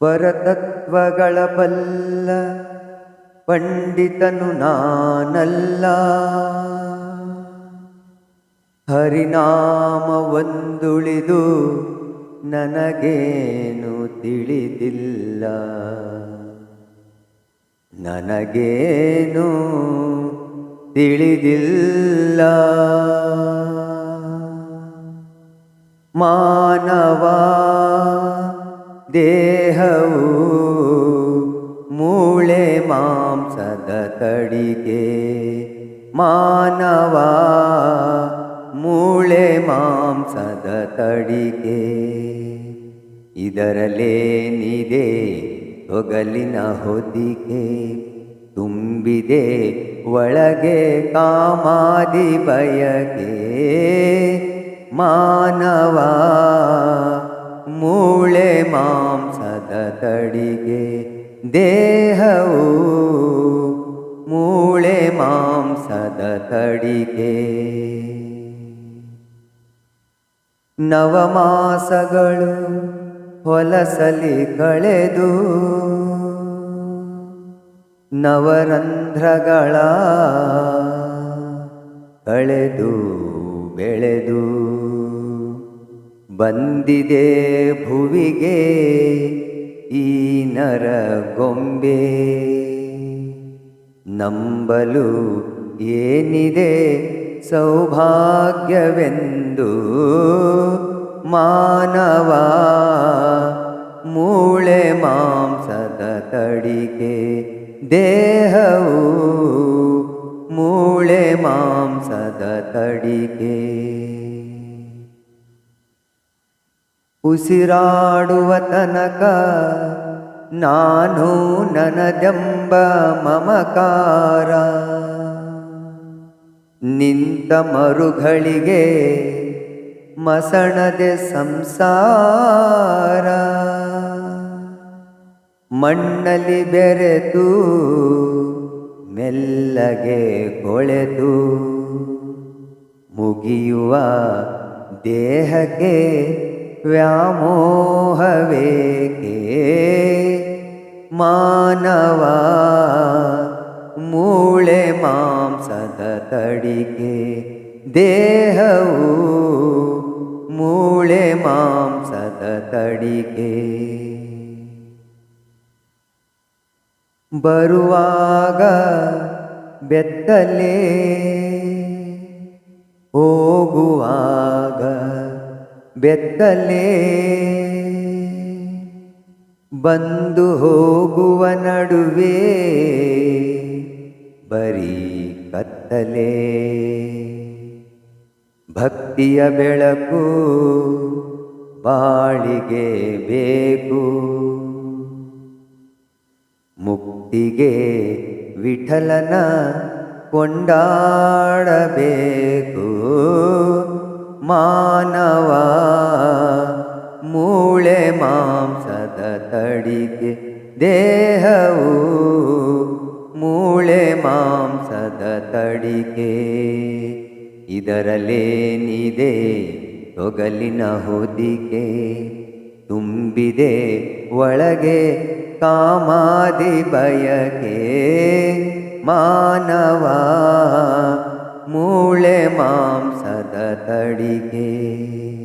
ಪರತತ್ವಗಳ ಬಲ್ಲ ಪಂಡಿತನು ನಾನಲ್ಲ. ಹರಿನಾಮ ಒಂದುಳಿದು ನನಗೇನು ತಿಳಿದಿಲ್ಲ. ನನಗೇನು ತಿಳಿದಿಲ್ಲ. ಮಾನವ ದೇಹವು ಮೂಳೆ ಮಾಂಸದ ತಡಿಗೆ ಮಾನವ ಮೂಳೆ ಮಾಂಸದ ತಡಿಗೆ ಇದರಲ್ಲೇನಿದೆ ಹೊಗಲಿನ ಹೊದಿಗೆ ತುಂಬಿದೆ ಒಳಗೆ ಕಾಮಾದಿ ಬಯಕೆ. ಮಾನವ ಮೂಳೆ ಮಾಂಸದ ತಡಿಗೆ ದೇಹವು ಮೂಳೆ ಮಾಂಸದ ತಡಿಗೆ. ನವಮಾಸಗಳು ಹೊಲಸಲಿ ಕಳೆದು ನವರಂಧ್ರಗಳ ಕಳೆದು ಬೆಳೆದು ಬಂದಿದೆ ಭುವಿಗೆ ಈ ನರಗೊಂಬೆ. ನಂಬಲು ಏನಿದೆ ಸೌಭಾಗ್ಯವೆಂದು ಮಾನವ ಮೂಳೆ ಮಾಂಸದ ತಡಿಗೆ. ದೇಹವು ಮೂಳೆ ಮಾಂಸದ ತಡಿಗೆ. ಉಸಿರಾಡುವ ತನಕ ನಾನು ನನದೆಂಬ ಮಮಕಾರ. ನಿಂತ ಮರುಗಳಿಗೆ ಮಸಣದೆ ಸಂಸಾರ. ಮಣ್ಣಲ್ಲಿ ಬೆರೆತು ಮೆಲ್ಲಗೆ ಕೊಳೆದು ಮುಗಿಯುವ ದೇಹಕ್ಕೆ ವ್ಯಾಮೋಹವೇಕೆ ಮಾನವ ಮೂಳೆ ಮಾಂಸದ ತಡಿಕೆ ದೇಹವು ಮೂಳೆ ಮಾಂಸದ ತಡಿಕೆ ಬರುವಾಗ ಬೆತ್ತಲೆ ಹೋಗುವಾಗ ಬೆತ್ತಲೆ ಬಂದು ಹೋಗುವ ನಡುವೆ ಬರೀ ಕತ್ತಲೆ. ಭಕ್ತಿಯ ಬೆಳಕು ಬಾಳಿಗೆ ಬೇಕು. ಮುಕ್ತಿಗೆ ವಿಠಲನ ಕೊಂಡಾಡಬೇಕು. ಮಾನವ ಮೂಳೆ ಮಾಂಸದ ತಡಿಗೆ ದೇಹವು ಮೂಳೆ ಮಾಂಸದ ತಡಿಗೆ. ಇದರಲ್ಲೇನಿದೆ ತೊಗಲಿನ ಹೊದಿಗೆ, ತುಂಬಿದೆ ಒಳಗೆ ಕಾಮಾದಿ ಬಯಕೆ. ಮಾನವ ಮೂಳೆ ಮಾಂಸದ ತಡಿಗೆ.